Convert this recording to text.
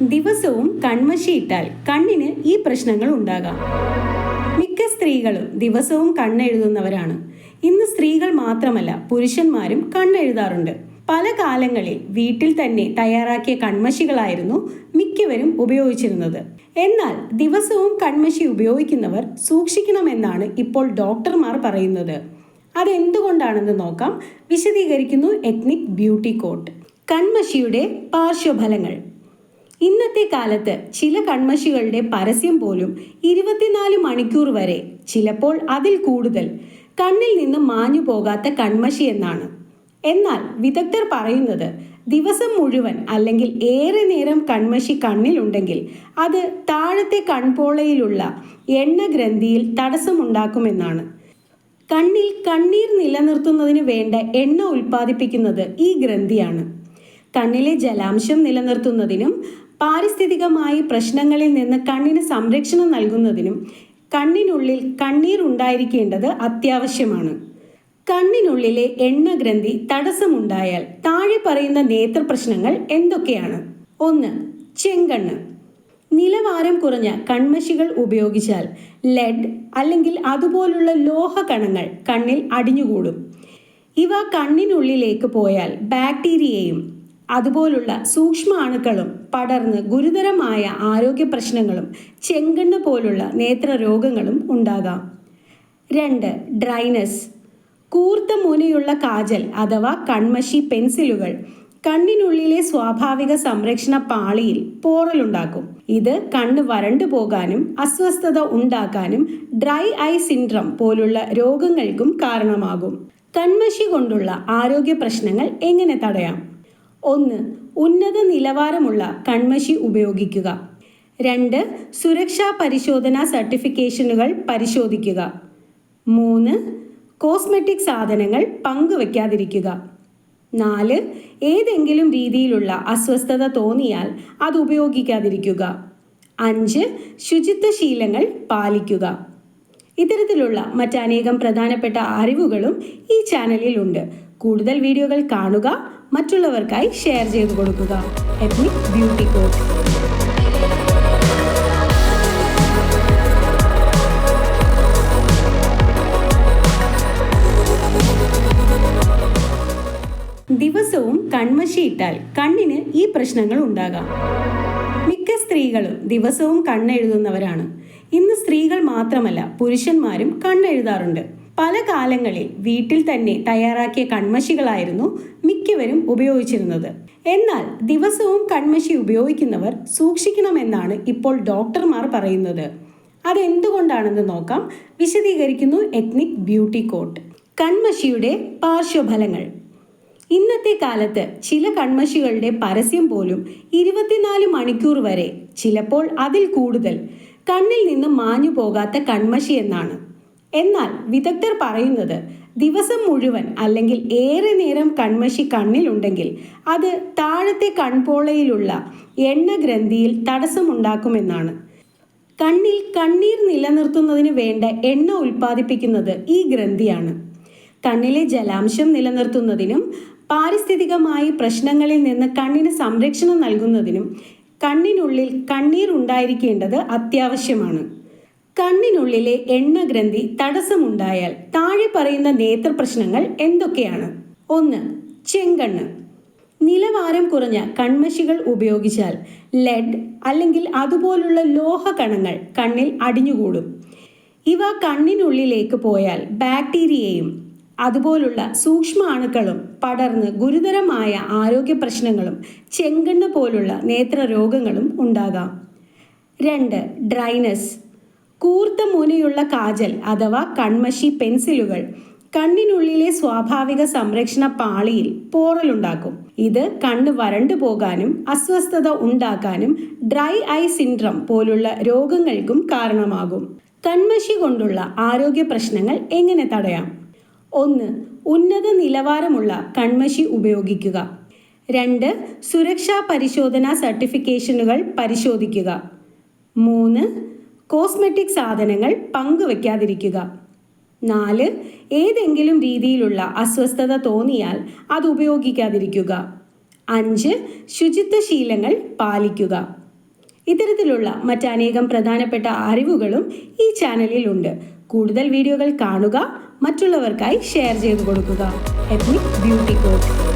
ദിവസവും കൺമശിയിട്ടാൽ കണ്ണിന് ഈ പ്രശ്നങ്ങൾ ഉണ്ടാകാം. മിക്ക സ്ത്രീകളും ദിവസവും കണ്ണെഴുതുന്നവരാണ് ഇന്ന് സ്ത്രീകൾ മാത്രമല്ല പുരുഷന്മാരും കണ്ണെഴുതാറുണ്ട് പല കാലങ്ങളിൽ വീട്ടിൽ തന്നെ തയ്യാറാക്കിയ കൺമശികളായിരുന്നു മിക്കവരും ഉപയോഗിച്ചിരുന്നത്. എന്നാൽ ദിവസവും കൺമശി ഉപയോഗിക്കുന്നവർ സൂക്ഷിക്കണമെന്നാണ് ഇപ്പോൾ ഡോക്ടർമാർ പറയുന്നത്. അതെന്തുകൊണ്ടാണെന്ന് നോക്കാം. വിശദീകരിക്കുന്നു എത്നിക് ബ്യൂട്ടി കോട്ട്. കൺമശിയുടെ പാർശ്വഫലങ്ങൾ. ഇന്നത്തെ കാലത്ത് ചില കൺമഷികളുടെ പരസ്യം പോലും ഇരുപത്തിനാല് മണിക്കൂർ വരെ ചിലപ്പോൾ അതിൽ കൂടുതൽ കണ്ണിൽ നിന്ന് മാഞ്ഞു പോകാത്ത കൺമഷി എന്നാണ്. എന്നാൽ വിദഗ്ധർ പറയുന്നത് ദിവസം മുഴുവൻ അല്ലെങ്കിൽ ഏറെ നേരം കൺമഷി കണ്ണിലുണ്ടെങ്കിൽ അത് താഴത്തെ കൺപോളയിലുള്ള എണ്ണ ഗ്രന്ഥിയിൽ തടസ്സമുണ്ടാക്കുമെന്നാണ്. കണ്ണിൽ കണ്ണീർ നിലനിർത്തുന്നതിന് വേണ്ട എണ്ണ ഉൽപ്പാദിപ്പിക്കുന്നത് ഈ ഗ്രന്ഥിയാണ്. കണ്ണിലെ ജലാംശം നിലനിർത്തുന്നതിനും പാരിസ്ഥിതികമായി പ്രശ്നങ്ങളിൽ നിന്ന് കണ്ണിന് സംരക്ഷണം നൽകുന്നതിനും കണ്ണിനുള്ളിൽ കണ്ണീർ ഉണ്ടായിരിക്കേണ്ടത് അത്യാവശ്യമാണ്. കണ്ണിനുള്ളിലെ എണ്ണഗ്രന്ഥി തടസ്സമുണ്ടായാൽ താഴെ പറയുന്ന നേത്ര പ്രശ്നങ്ങൾ എന്തൊക്കെയാണ്? ഒന്ന് ചെങ്കണ്ണ്. നിലവാരം കുറഞ്ഞ കൺമഷികൾ ഉപയോഗിച്ചാൽ ലെഡ് അല്ലെങ്കിൽ അതുപോലുള്ള ലോഹ കണങ്ങൾ കണ്ണിൽ അടിഞ്ഞുകൂടും. ഇവ കണ്ണിനുള്ളിലേക്ക് പോയാൽ ബാക്ടീരിയയും അതുപോലുള്ള സൂക്ഷ്മ അണുക്കളും പടർന്ന് ഗുരുതരമായ ആരോഗ്യ പ്രശ്നങ്ങളും ചെങ്കണ്ണ് പോലുള്ള നേത്രരോഗങ്ങളും ഉണ്ടാകാം. രണ്ട് ഡ്രൈനസ്. കൂർത്ത മുനയുള്ള കാജൽ അഥവാ കൺമഷി പെൻസിലുകൾ കണ്ണിനുള്ളിലെ സ്വാഭാവിക സംരക്ഷണ പാളിയിൽ പോറലുണ്ടാക്കും ഇത് കണ്ണ് വരണ്ടു പോകാനും അസ്വസ്ഥത ഉണ്ടാക്കാനും ഡ്രൈ ഐ സിൻഡ്രം പോലുള്ള രോഗങ്ങൾക്കും കാരണമാകും. കൺമഷി കൊണ്ടുള്ള ആരോഗ്യ പ്രശ്നങ്ങൾ എങ്ങനെ തടയാം? ഒന്ന് ഉന്നത നിലവാരമുള്ള കൺമഷി ഉപയോഗിക്കുക. രണ്ട് സുരക്ഷാ പരിശോധനാ സർട്ടിഫിക്കേഷനുകൾ പരിശോധിക്കുക. മൂന്ന് കോസ്മെറ്റിക് സാധനങ്ങൾ പങ്കുവെക്കാതിരിക്കുക. നാല് ഏതെങ്കിലും രീതിയിലുള്ള അസ്വസ്ഥത തോന്നിയാൽ അത് ഉപയോഗിക്കാതിരിക്കുക. അഞ്ച് ശുചിത്വ ശീലങ്ങൾ പാലിക്കുക. ഇത്തരത്തിലുള്ള മറ്റനേകം പ്രധാനപ്പെട്ട അറിവുകളും ഈ ചാനലിൽ ഉണ്ട് കൂടുതൽ വീഡിയോകൾ കാണുക മറ്റുള്ളവർക്കായി ഷെയർ ചെയ്തു കൊടുക്കുക. എത്നിക് ബ്യൂട്ടി കോഡ് ദിവസവും കൺമഷിയിട്ടാൽ കണ്ണിന് ഈ പ്രശ്നങ്ങൾ ഉണ്ടാകാം. മിക്ക സ്ത്രീകളും ദിവസവും കണ്ണെഴുതുന്നവരാണ്. ഇന്ന് സ്ത്രീകൾ മാത്രമല്ല പുരുഷന്മാരും കണ്ണെഴുതാറുണ്ട്. പല കാലങ്ങളിൽ വീട്ടിൽ തന്നെ തയ്യാറാക്കിയ കൺമശികളായിരുന്നു മിക്കവരും ഉപയോഗിച്ചിരുന്നത്. എന്നാൽ ദിവസവും കൺമശി ഉപയോഗിക്കുന്നവർ സൂക്ഷിക്കണമെന്നാണ് ഇപ്പോൾ ഡോക്ടർമാർ പറയുന്നത്. അതെന്തുകൊണ്ടാണെന്ന് നോക്കാം. വിശദീകരിക്കുന്നു എത്നിക് ബ്യൂട്ടി കോട്ട്. കൺമശിയുടെ പാർശ്വഫലങ്ങൾ. ഇന്നത്തെ കാലത്ത് ചില കൺമശികളുടെ പരസ്യം പോലും ഇരുപത്തിനാല് മണിക്കൂർ വരെ ചിലപ്പോൾ അതിൽ കൂടുതൽ കണ്ണിൽ നിന്ന് മാഞ്ഞു പോകാത്ത കൺമശി എന്നാണ്. എന്നാൽ വിദഗ്ധർ പറയുന്നത് ദിവസം മുഴുവൻ അല്ലെങ്കിൽ ഏറെ നേരം കൺമഷി കണ്ണിലുണ്ടെങ്കിൽ അത് താഴത്തെ കൺപോളയിലുള്ള എണ്ണ ഗ്രന്ഥിയിൽ തടസ്സമുണ്ടാക്കുമെന്നാണ്. കണ്ണിൽ കണ്ണീർ നിലനിർത്തുന്നതിന് വേണ്ട എണ്ണ ഉൽപ്പാദിപ്പിക്കുന്നത് ഈ ഗ്രന്ഥിയാണ്. കണ്ണിലെ ജലാംശം നിലനിർത്തുന്നതിനും പാരിസ്ഥിതികമായി പ്രശ്നങ്ങളിൽ നിന്ന് കണ്ണിന് സംരക്ഷണം നൽകുന്നതിനും കണ്ണിനുള്ളിൽ കണ്ണീർ ഉണ്ടായിരിക്കേണ്ടത് അത്യാവശ്യമാണ്. കണ്ണിനുള്ളിലെ എണ്ണഗ്രന്ഥി തടസ്സമുണ്ടായാൽ താഴെ പറയുന്ന നേത്ര പ്രശ്നങ്ങൾ എന്തൊക്കെയാണ്? ഒന്ന് ചെങ്കണ്ണ്. നിലവാരം കുറഞ്ഞ കൺമഷികൾ ഉപയോഗിച്ചാൽ ലെഡ് അല്ലെങ്കിൽ അതുപോലുള്ള ലോഹ കണങ്ങൾ കണ്ണിൽ അടിഞ്ഞുകൂടും. ഇവ കണ്ണിനുള്ളിലേക്ക് പോയാൽ ബാക്ടീരിയയും അതുപോലുള്ള സൂക്ഷ്മ അണുക്കളും പടർന്ന് ഗുരുതരമായ ആരോഗ്യ പ്രശ്നങ്ങളും ചെങ്കണ്ണ് പോലുള്ള നേത്രരോഗങ്ങളും ഉണ്ടാകാം. രണ്ട് ഡ്രൈനസ്. കൂർത്ത മുനയുള്ള കാജൽ അഥവാ കൺമഷി പെൻസിലുകൾ കണ്ണിനുള്ളിലെ സ്വാഭാവിക സംരക്ഷണ പാളിയിൽ പോറലുണ്ടാക്കും ഇത് കണ്ണ് വരണ്ടു പോകാനും അസ്വസ്ഥത ഉണ്ടാക്കാനും ഡ്രൈ ഐ സിൻഡ്രം പോലുള്ള രോഗങ്ങൾക്കും കാരണമാകും. കൺമഷി കൊണ്ടുള്ള ആരോഗ്യ പ്രശ്നങ്ങൾ എങ്ങനെ തടയാം? ഒന്ന് ഉന്നത നിലവാരമുള്ള കൺമഷി ഉപയോഗിക്കുക. രണ്ട് സുരക്ഷാ പരിശോധനാ സർട്ടിഫിക്കേഷനുകൾ പരിശോധിക്കുക. മൂന്ന് കോസ്മെറ്റിക് സാധനങ്ങൾ പങ്കുവെക്കാതിരിക്കുക. നാല് ഏതെങ്കിലും രീതിയിലുള്ള അസ്വസ്ഥത തോന്നിയാൽ അത് ഉപയോഗിക്കാതിരിക്കുക. അഞ്ച് ശുചിത്വ ശീലങ്ങൾ പാലിക്കുക. ഇത്തരത്തിലുള്ള മറ്റനേകം പ്രധാനപ്പെട്ട അറിവുകളും ഈ ചാനലിൽ ഉണ്ട്. കൂടുതൽ വീഡിയോകൾ കാണുക മറ്റുള്ളവർക്കായി ഷെയർ ചെയ്തു കൊടുക്കുക. Ethnic beauty code